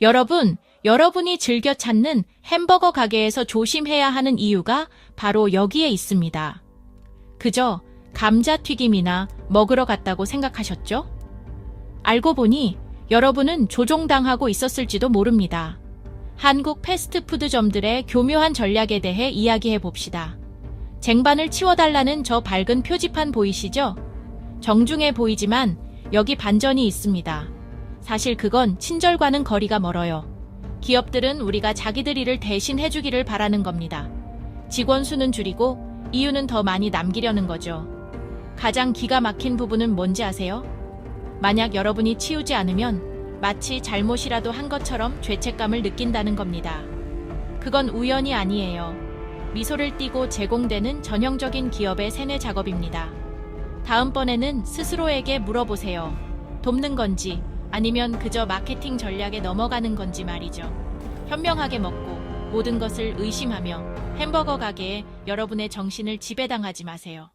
여러분, 여러분이 즐겨 찾는 햄버거 가게에서 조심해야 하는 이유가 바로 여기에 있습니다. 그저 감자튀김이나 먹으러 갔다고 생각하셨죠? 알고 보니 여러분은 조종당하고 있었을지도 모릅니다. 한국 패스트푸드점들의 교묘한 전략에 대해 이야기해 봅시다. 쟁반을 치워달라는 저 밝은 표지판 보이시죠? 정중해 보이지만 여기 반전이 있습니다. 사실 그건 친절과는 거리가 멀어요. 기업들은 우리가 자기들 일을 대신 해주기를 바라는 겁니다. 직원 수는 줄이고 이유는 더 많이 남기려는 거죠. 가장 기가 막힌 부분은 뭔지 아세요? 만약 여러분이 치우지 않으면 마치 잘못이라도 한 것처럼 죄책감을 느낀다는 겁니다. 그건 우연이 아니에요. 미소를 띠고 제공되는 전형적인 기업의 세뇌 작업입니다. 다음번에는 스스로에게 물어보세요. 돕는 건지 아니면 그저 마케팅 전략에 넘어가는 건지 말이죠. 현명하게 먹고 모든 것을 의심하며 햄버거 가게에 여러분의 정신을 지배당하지 마세요.